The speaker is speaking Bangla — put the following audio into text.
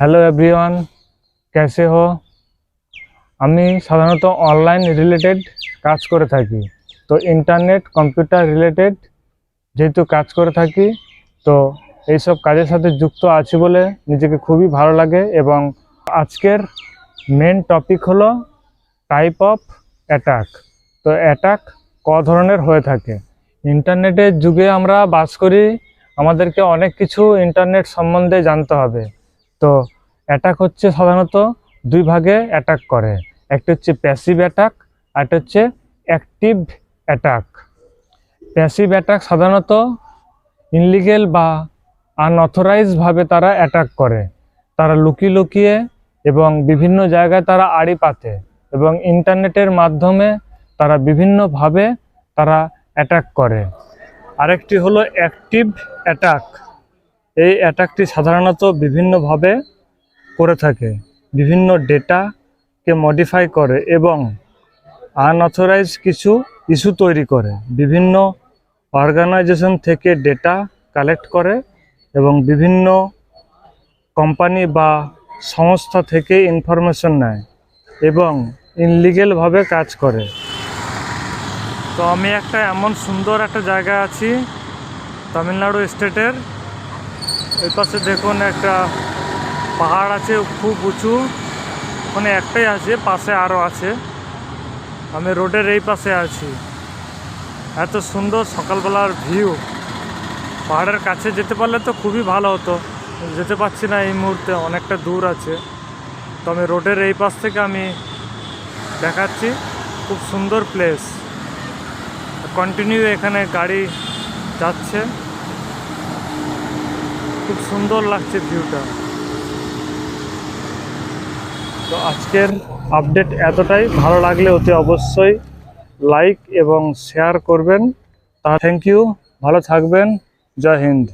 হ্যালো এভরিওয়ান ক্যাসে হো আমি সাধারণত অনলাইন রিলেটেড কাজ করে থাকি। তো ইন্টারনেট কম্পিউটার রিলেটেড যেহেতু কাজ করে থাকি, তো এইসব কাজের সাথে যুক্ত আছি বলে নিজেকে খুবই ভালো লাগে এবং আজকের মেন টপিক হলো টাইপ অফ অ্যাটাক তো অ্যাটাক ক ধরনের হয়ে থাকে? ইন্টারনেটের যুগে আমরা বাস করি, আমাদেরকে অনেক কিছু ইন্টারনেট সম্বন্ধে জানতে হবে। তো অ্যাটাক হচ্ছে সাধারণত দুই ভাগে অ্যাটাক করে। একটা হচ্ছে প্যাসিভ অ্যাটাক আর একটা হচ্ছে অ্যাক্টিভ অ্যাটাক প্যাসিভ অ্যাটাক সাধারণত ইনলিগেল বা আনঅথরাইজভাবে তারা অ্যাটাক করে। তারা লুকিয়ে লুকিয়ে এবং বিভিন্ন জায়গায় তারা আড়ি পাতে এবং ইন্টারনেটের মাধ্যমে তারা বিভিন্নভাবে তারা অ্যাটাক করে। আরেকটি হলো অ্যাক্টিভ অ্যাটাক এই অ্যাটাকটি সাধারণত বিভিন্নভাবে করে থাকে। বিভিন্ন ডেটাকে মডিফাই করে এবং আনঅথরাইজ কিছু ইস্যু তৈরি করে। বিভিন্ন অর্গানাইজেশন থেকে ডেটা কালেক্ট করে এবং বিভিন্ন কোম্পানি বা সংস্থা থেকে ইনফরমেশন নেয় এবং ইনলিগেলভাবে কাজ করে। তো আমি একটা এমন সুন্দর একটা জায়গা আছি, তামিলনাড়ু স্টেটের এই পাশে দেখুন একটা পাহাড় আছে, খুব উঁচু। ওখানে একটাই আছে, পাশে আরও আছে। আমি রোডের এই পাশে আছি। এত সুন্দর সকালবেলার ভিউ। পাহাড়ের কাছে যেতে পারলে তো খুবই ভালো হতো। যেতে পারছি না এই মুহূর্তে, অনেকটা দূর আছে। তো আমি রোডের এই পাশ থেকে আমি দেখাচ্ছি, খুব সুন্দর প্লেস কন্টিনিউ এখানে গাড়ি যাচ্ছে। খুব সুন্দর লাগছে ভিউটা। তো আজকের আপডেট এতটাই। ভালো লাগলে অতি অবশ্যই লাইক এবং শেয়ার করবেন। তা থ্যাংক ইউ ভালো থাকবেন। জয় হিন্দ।